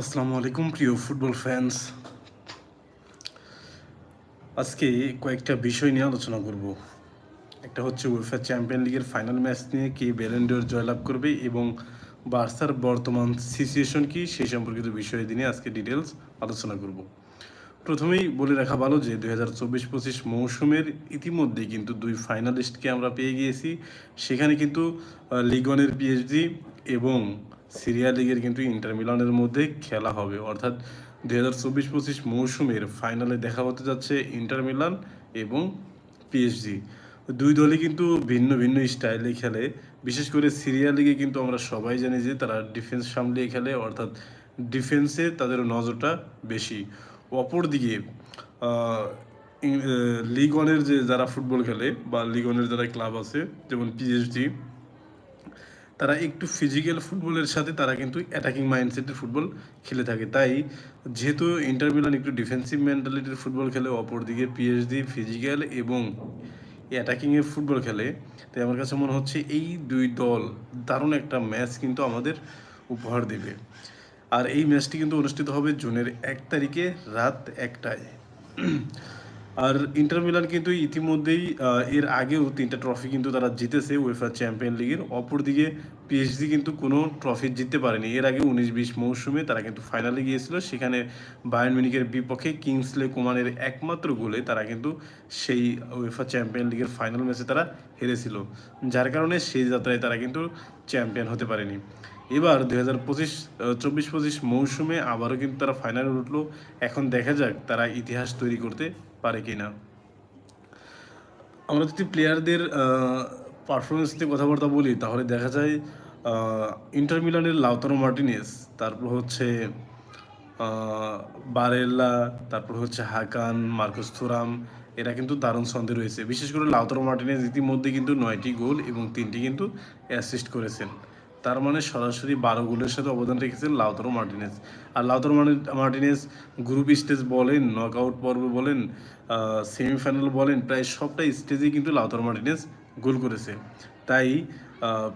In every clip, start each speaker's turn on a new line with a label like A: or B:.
A: আসসালামু আলাইকুম, প্রিয় ফুটবল ফ্যান্স আজকে কয়েকটা বিষয় নিয়ে আলোচনা করব। একটা হচ্ছে উয়েফা চ্যাম্পিয়ন লিগের ফাইনাল ম্যাচ নিয়ে কে ব্যালেন্ডোর জয়লাভ করবে এবং বার্সার বর্তমান সিচুয়েশন কি সেই সম্পর্কিত বিষয় নিয়ে আজকে ডিটেলস আলোচনা করব। প্রথমেই বলে রাখা ভালো যে দুই হাজার চব্বিশ পঁচিশ মৌসুমের ইতিমধ্যে কিন্তু দুই ফাইনালিস্টকে আমরা পেয়ে গিয়েছি। সেখানে কিন্তু লিগনের পিএইচডি এবং সিরিয়া লিগের কিন্তু ইন্টার মিলানের মধ্যে খেলা হবে। অর্থাৎ দুই হাজার চব্বিশ পঁচিশ মৌসুমের ফাইনালে দেখা হতে যাচ্ছে ইন্টার মিলান এবং পিএইচডি দুই দলই কিন্তু ভিন্ন ভিন্ন স্টাইলে খেলে। বিশেষ করে সিরিয়া লিগে কিন্তু আমরা সবাই জানি যে তারা ডিফেন্স সামলিয়ে খেলে, অর্থাৎ ডিফেন্সে তাদের নজরটা বেশি। অপরদিকে লিগ ওয়ানের যে যারা ফুটবল খেলে বা লিগ ওয়ানের যারা ক্লাব আছে, যেমন পিএইচডি তারা একটু ফিজিক্যাল ফুটবলের সাথে তারা কিন্তু অ্যাটাকিং মাইন্ডসেটের ফুটবল খেলে থাকে। তাই যেহেতু ইন্টার মিলান একটু ডিফেন্সিভ মেন্টালিটির ফুটবল খেলে, অপরদিকে পিএইচডি ফিজিক্যাল এবং অ্যাটাকিংয়ের ফুটবল খেলে, তাই আমার কাছে মনে হচ্ছে এই দুই দল দারুণ একটা ম্যাচ কিন্তু আমাদের উপহার দেবে। আর এই ম্যাচটি কিন্তু অনুষ্ঠিত হবে জুনের এক তারিখে রাত একটায়। আর ইন্টার মিলান কিন্তু ইতিমধ্যেই এর আগেও তিনটা ট্রফি কিন্তু তারা জিতেছে উয়েফা চ্যাম্পিয়ন লিগের অপরদিকে পিএইচডি কিন্তু কোনো ট্রফি জিততে পারেনি। এর আগে উনিশ বিশ মৌসুমে তারা কিন্তু ফাইনালে গিয়েছিল। সেখানে বায়ার্ন মিউনিকের বিপক্ষে কিংসলে কুমানের একমাত্র গোলে তারা কিন্তু সেই উয়েফা চ্যাম্পিয়ন লিগের ফাইনাল ম্যাচে তারা হেরেছিল। যার কারণে সেই যাত্রায় তারা কিন্তু চ্যাম্পিয়ন হতে পারেনি। এবার দুই হাজার পঁচিশ চব্বিশ পঁচিশ মৌসুমে আবারও কিন্তু তারা ফাইনালে উঠল। এখন দেখা যাক তারা ইতিহাস তৈরি করতে পারে কিনা। আমরা যদি প্লেয়ারদের পারফরমেন্স নিয়ে কথাবার্তা বলি, তাহলে দেখা যায় ইন্টার মিলানের লাউতারো মার্টিনেস তারপর হচ্ছে বারেল্লা তারপর হচ্ছে হাকান মার্কোস থুরাম এরা কিন্তু দারুণ ছন্দে রয়েছে। বিশেষ করে লাউতারো মার্টিনেজ ইতিমধ্যে কিন্তু নয়টি গোল এবং তিনটি কিন্তু অ্যাসিস্ট করেছেন। তার মানে সরাসরি বারো গোলের সাথে অবদান রেখেছেন লাউতারো মার্টিনেজ আর Lautaro Marti- Martinez group stage বলেন নক আউট পর্ব বলেন সেমিফাইনাল বলেন, প্রায় সবটা স্টেজেই কিন্তু লাউতারো মার্টিনেজ গোল করেছে। তাই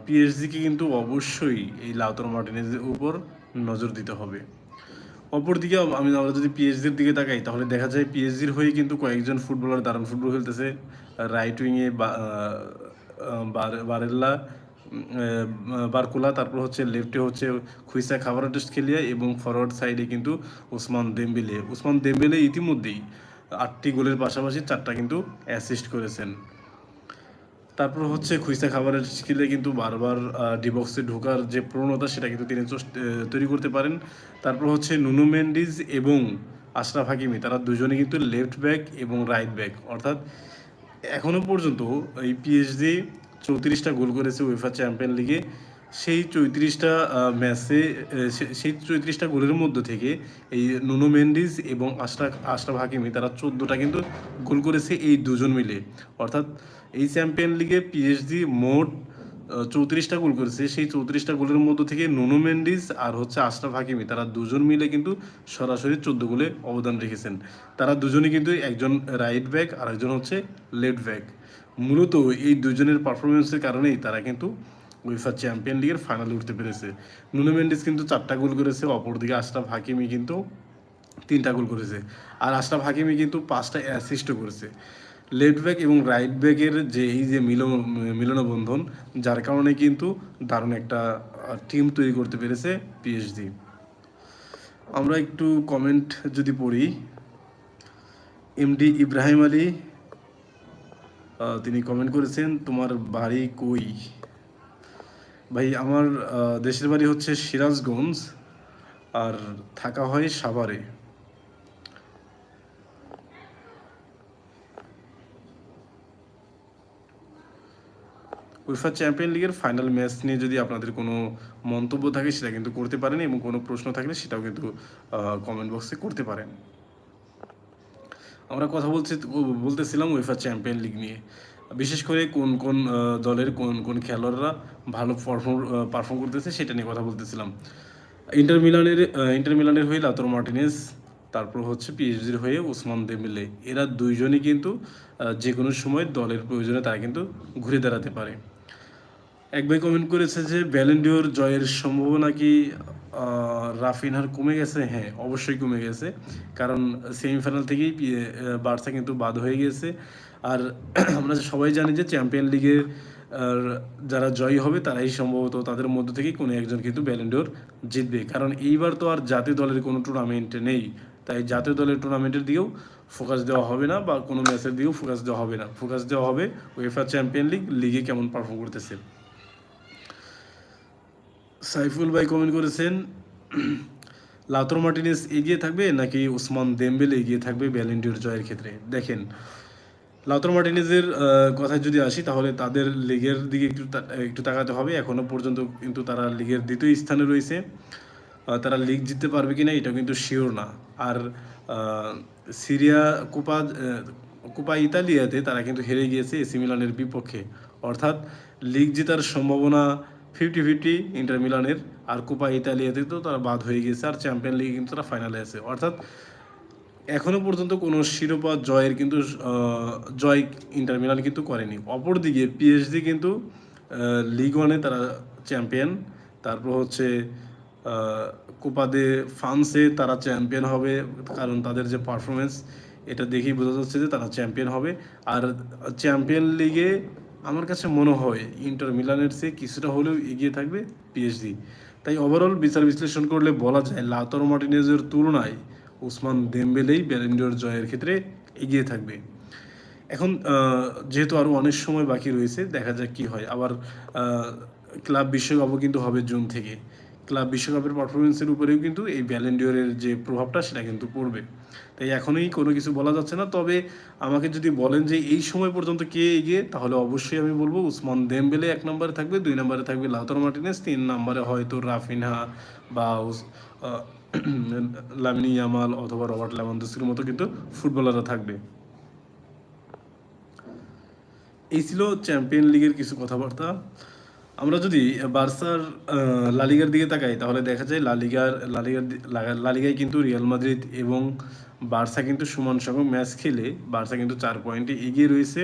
A: পিএসজিকে কিন্তু অবশ্যই এই লাউতারো মার্টিনেজের উপর নজর দিতে হবে। অপরদিকে আমি আমরা যদি পিএইচডির দিকে তাকাই, তাহলে দেখা যায় পিএইচডির হয়ে কিন্তু কয়েকজন ফুটবলার দারুণ ফুটবল খেলতেছে। রাইট উইংয়ে বারেল্লা বারকুলা, তারপর হচ্ছে লেফটে হচ্ছে খুইসা খাবার টেস্ট খেলিয়া এবং ফরওয়ার্ড সাইডে কিন্তু ওসমান দেমবেলে। ওসমান দেমবেলে ইতিমধ্যেই আটটি গোলের পাশাপাশি চারটা কিন্তু অ্যাসিস্ট করেছেন। তারপর হচ্ছে খুইসা খাবারের স্কিলে কিন্তু বারবার ডিবক্সে ঢোকার যে প্রবণতা সেটা কিন্তু তিনি তৈরি করতে পারেন। তারপর হচ্ছে নুনু মেন্ডিজ এবং আশরাফ হাকিমি, তারা দুজনে কিন্তু লেফট ব্যাক এবং রাইট ব্যাক অর্থাৎ এখনও পর্যন্ত এই পিএইচডি চৌত্রিশটা গোল করেছে উয়েফা চ্যাম্পিয়ন লিগে সেই চৌত্রিশটা ম্যাচে সেই চৌত্রিশটা গোলের মধ্য থেকে এই নুনো মেন্ডিস এবং আশরাফ আশরাফ হাকিমি, তারা চোদ্দোটা কিন্তু গোল করেছে এই দুজন মিলে। অর্থাৎ এই চ্যাম্পিয়ন লিগে পিএইচডি মোট চৌত্রিশটা গোল করেছে। সেই চৌত্রিশটা গোলের মধ্য থেকে নুনো মেন্ডিস আর হচ্ছে আশরাফ হাকিমি তারা দুজন মিলে কিন্তু সরাসরি চোদ্দ গোলে অবদান রেখেছেন। তারা দুজনই কিন্তু একজন রাইট ব্যাক আর একজন হচ্ছে লেফট ব্যাক মূলত এই দুজনের পারফরমেন্সের কারণেই তারা কিন্তু উইফা চ্যাম্পিয়ন লিগের ফাইনালে উঠতে পেরেছে। নুনো মেন্ডিস কিন্তু চারটা গোল করেছে, অপরদিকে আশরাফ হাকিমি কিন্তু তিনটা গোল করেছে। আর আশরাফ হাকিমি কিন্তু পাঁচটা অ্যাসিস্টও করেছে। লেফট ব্যাক এবং রাইট ব্যাকের যে এই যে মিল মিলনবন্ধন, যার কারণে কিন্তু দারুণ একটা টিম তৈরি করতে পেরেছে পিএইচডি আমরা একটু কমেন্ট যদি পড়ি এমডি ইব্রাহিম আলী তিনি কমেন্ট করেছেন, তোমার বাড়ি কই? ভাই, আমার দেশের বাড়ি হচ্ছে সিরাজগঞ্জ, আর থাকা হয় সাভারে। উইফা চ্যাম্পিয়ন লিগের ফাইনাল ম্যাচ নিয়ে যদি আপনাদের কোনো মন্তব্য থাকে, সেটা কিন্তু করতে পারেন এবং কোনো প্রশ্ন থাকলে সেটাও কিন্তু কমেন্ট বক্সে করতে পারেন। আমরা কথা বলছি, বলতেছিলাম উয়েফা চ্যাম্পিয়ন লিগ নিয়ে। বিশেষ করে কোন কোন দলের কোন কোন খেলোয়াড়রা ভালো পারফর্ম পারফর্ম করতেছে সেটা নিয়ে কথা বলতেছিলাম। ইন্টার মিলানের ইন্টার মিলানের হয়ে লাতর মার্টিনেস তারপর হচ্ছে পিএইচডির হয়ে ওসমান দেমিলে এরা দুইজনই কিন্তু যে কোনো সময় দলের প্রয়োজনে তারা কিন্তু ঘুরে দাঁড়াতে পারে। এক ভাই কমেন্ট করেছে যে ব্যালেন্ডিওর জয়ের সম্ভাবনা কি রাফিনহার কমে গেছে? হ্যাঁ অবশ্যই কমে গেছে। কারণ সেমিফাইনাল থেকেই বার্সা কিন্তু বাদ হয়ে গেছে। আর আমরা সবাই জানি যে চ্যাম্পিয়ন লিগের যারা জয়ী হবে, তারাই সম্ভবত তাদের মধ্য থেকেই কোনো একজন কিন্তু ব্যালেন্ডোর জিতবে। কারণ এইবার তো আর জাতীয় দলের কোনো টুর্নামেন্ট নেই। তাই জাতীয় দলের টুর্নামেন্টের দিকেও ফোকাস দেওয়া হবে না, বা কোনো ম্যাচের দিকেও ফোকাস দেওয়া হবে না। ফোকাস দেওয়া হবে ওয়েফা চ্যাম্পিয়ন লিগ লিগে কেমন পারফর্ম করতেছে। সাইফুল ভাই কমেন্ট করেছেন লাতর মার্টিনেস এগিয়ে থাকবে নাকি ওসমান দেমবেলে এগিয়ে থাকবে ব্যালেন্ডিওর জয়ের ক্ষেত্রে? দেখেন লাউতর মার্টিনেজের কথায় যদি আসি তাহলে তাদের লিগের দিকে একটু একটু তাকাতে হবে। এখনও পর্যন্ত কিন্তু তারা লিগের দ্বিতীয় স্থানে রয়েছে। তারা লিগ জিততে পারবে কি না এটা কিন্তু শিওর না। আর সিরিয়া, কোপা কোপা ইতালিয়াতে তারা কিন্তু হেরে গিয়েছে এসি মিলানের বিপক্ষে। অর্থাৎ লিগ জেতার সম্ভাবনা ফিফটি ফিফটি ইন্টার মিলানের আর কোপা ইতালিয়াতে তো তারা বাদ হয়ে গেছে আর চ্যাম্পিয়ন লিগে কিন্তু তারা ফাইনালে আছে। অর্থাৎ এখনও পর্যন্ত কোনো শিরোপা জয়ের কিন্তু জয় ইন্টার মিলান কিন্তু করেনি। অপরদিকে পিএসডি কিন্তু লিগ ওয়ানে তারা চ্যাম্পিয়ন। তারপর হচ্ছে কোপা দে ফ্রান্সে তারা চ্যাম্পিয়ন হবে কারণ তাদের যে পারফরমেন্স এটা দেখেই বোঝা যাচ্ছে যে তারা চ্যাম্পিয়ন হবে। আর চ্যাম্পিয়ন লিগে আমার কাছে মনে হয় ইন্টার মিলানের চেয়ে কিছুটা হলেও এগিয়ে থাকবে পিএইচডি তাই ওভারঅল বিচার বিশ্লেষণ করলে বলা যায় লাতর মার্টিনেজের তুলনায় উসমান দেমবেলেই ব্যালেন্ডিওর জয়ের ক্ষেত্রে এগিয়ে থাকবে। এখন যেহেতু আরও অনেক সময় বাকি রয়েছে, দেখা যাক কি হয়। আবার ক্লাব বিশ্বকাপও কিন্তু হবে জুন থেকে। ক্লাব বিশ্বকাপের পারফরমেন্সের উপরেও কিন্তু এই ব্যালেন্ডিওরের যে প্রভাবটা, সেটা কিন্তু পড়বে। তাই এখনই কোনো কিছু বলা যাচ্ছে না। তবে আমাকে যদি বলেন যে এই সময় পর্যন্ত কে এগিয়ে, তাহলে অবশ্যই আমি বলব উসমান দেমবেলে এক নম্বরে থাকবে, দুই নম্বরে থাকবে লাউতার মার্টিনেস, তিন নম্বরে হয়তো রাফিনহা বা লামিনী ইয়ামাল অথবা রবার্ট লেভানদোস্কির মতো কিন্তু ফুটবলাররা থাকবে। এই ছিল চ্যাম্পিয়ন লিগের কিছু কথাবার্তা। আমরা যদি বার্সার লালিগার দিকে তাকাই, তাহলে দেখা যায় লালিগার লালিগার লালিগায় কিন্তু রিয়াল মাদ্রিদ এবং বার্সা কিন্তু সমান সংখ্যক ম্যাচ খেলে, বার্সা কিন্তু চার পয়েন্টে এগিয়ে রয়েছে।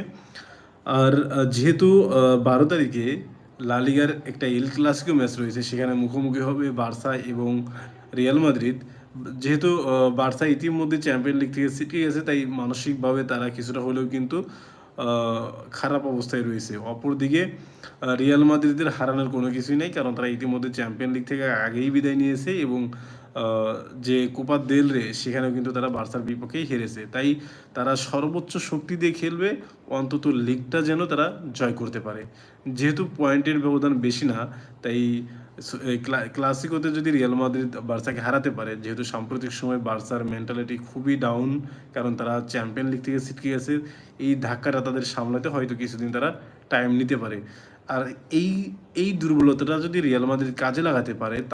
A: আর যেহেতু বারো তারিখে লালিগার একটা এল ক্লাসিকো ম্যাচ রয়েছে, সেখানে মুখোমুখি হবে বার্সা এবং রিয়াল মাদ্রিদ। যেহেতু বার্সা ইতিমধ্যে চ্যাম্পিয়ন লিগ থেকে ছিটকে গেছে, তাই মানসিকভাবে তারা কিছুটা হলেও কিন্তু খারাপ অবস্থায় রয়েছে। অপরদিকে রিয়াল মাদ্রিদের হারানোর কোনো কিছুই নেই, কারণ তারা ইতিমধ্যে চ্যাম্পিয়ন লিগ থেকে আগেই বিদায় নিয়েছে এবং যে কোপা দেল রে সেখানেও কিন্তু তারা বার্সার বিপক্ষেই হেরেছে। তাই তারা সর্বোচ্চ শক্তি দিয়ে খেলবে, অন্তত লিগটা যেন তারা জয় করতে পারে। যেহেতু পয়েন্টের ব্যবধান বেশি না, তাই ক্লাসিকোতে যদি রিয়াল মাদ্রিদ বার্সাকে হারাতে পারে, যেহেতু সাম্প্রতিক সময় বার্সার মেন্টালিটি খুবই ডাউন কারণ তারা চ্যাম্পিয়ন লিগ থেকে ছিটকে গেছে, এই ধাক্কাটা তাদের সামলাতে হয়তো কিছুদিন তারা টাইম নিতে পারে। আর এই এই দুর্বলতাটা যদি রিয়াল মাদ্রিদ কাজে লাগাতে পারে